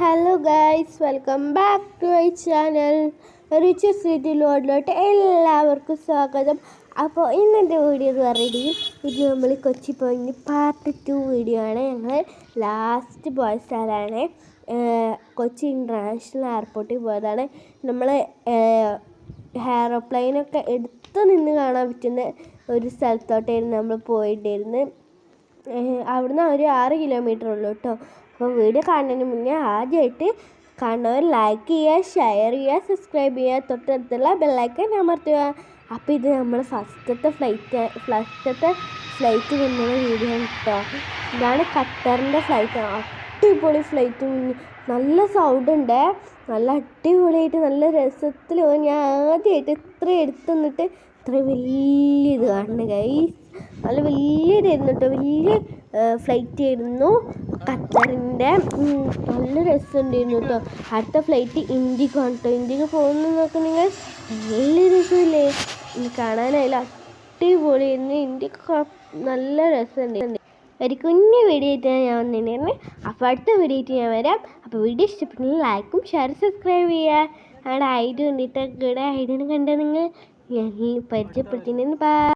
Hello guys welcome back to my channel Rich City ലോഡിലോട്ട് എല്ലാവർക്കും സ്വാഗതം. അപ്പോൾ ഇന്നത്തെ വീഡിയോ എന്ന് പറയുന്നത് ഇത് നമ്മൾ Kochi point part two video ആണ് ഞങ്ങൾ ലാസ്റ്റ് പോയ സ്ഥലമാണ് കൊച്ചി ഇന്റർനാഷണൽ എയർപോർട്ടിൽ പോയതാണ്. നമ്മൾ എയറോപ്ലെയിനൊക്കെ എടുത്തു നിന്ന് കാണാൻ പറ്റുന്ന ഒരു സ്ഥലത്തോട്ടായിരുന്നു നമ്മൾ പോയിട്ടായിരുന്നു അവിടുന്ന് ഒരു ആറ് കിലോമീറ്റർ ഉള്ളൂ കേട്ടോ അപ്പോൾ വീഡിയോ കാണുന്നതിന് മുന്നേ ആദ്യമായിട്ട് കാണുന്നവർ ലൈക്ക് ചെയ്യുക ഷെയർ ചെയ്യുക സബ്സ്ക്രൈബ് ചെയ്യുക. തൊട്ടടുത്തുള്ള ബെല്ലൈക്കൻ അമർത്തുക. അപ്പോൾ ഇത് നമ്മൾ ഫസ്റ്റത്തെ ഫ്ലൈറ്റ് ഫസ്റ്റത്തെ ഫ്ലൈറ്റ് നിന്നുള്ള വീഡിയോ കേട്ടോ ഇതാണ് ഖത്തറിന്റെ ഫ്ലൈറ്റ് അടിപൊളി ഫ്ലൈറ്റ് നല്ല സൗണ്ട് ഉണ്ട്. നല്ല അടിപൊളിയായിട്ട് നല്ല രസത്തിൽ ഞാൻ ആദ്യമായിട്ട് ഇത്ര എടുത്തു നിന്നിട്ട് ഇത്ര വലിയ ഇത് കാണുന്നത് ഗൈസ് നല്ല വലിയ ഇതായിരുന്നു കേട്ടോ വലിയ ഫ്ലൈറ്റ് ആയിരുന്നു. ഖത്തറിന്റെ നല്ല രസമുണ്ടായിരുന്നു കേട്ടോ അടുത്ത ഫ്ലൈറ്റ് ഇന്ത്യക്കാണ് കേട്ടോ ഇന്ത്യയ്ക്ക് പോകുന്നതൊക്കെ നിങ്ങൾ നല്ല രസമില്ലേ? കാണാനായാലും അടിപൊളിയായിരുന്നു ഇന്ത്യയ്ക്ക് നല്ല രസമുണ്ട് ഒരു കുഞ്ഞു വീഡിയോ ആയിട്ട് ഞാൻ വന്നിട്ടുണ്ടായിരുന്നു. അപ്പോൾ അടുത്ത വീഡിയോ ആയിട്ട് ഞാൻ വരാം. അപ്പോൾ വീഡിയോ ഇഷ്ടപ്പെട്ടെങ്കിൽ ലൈക്കും ഷെയർ സബ്സ്ക്രൈബ് ചെയ്യുക. അവിടെ ഐഡി കണ്ടിട്ട് ഇവിടെ ഐഡിയ കണ്ട നിങ്ങൾ ഞാൻ പരിചയപ്പെടുത്തിയിട്ടുണ്ടെന്ന്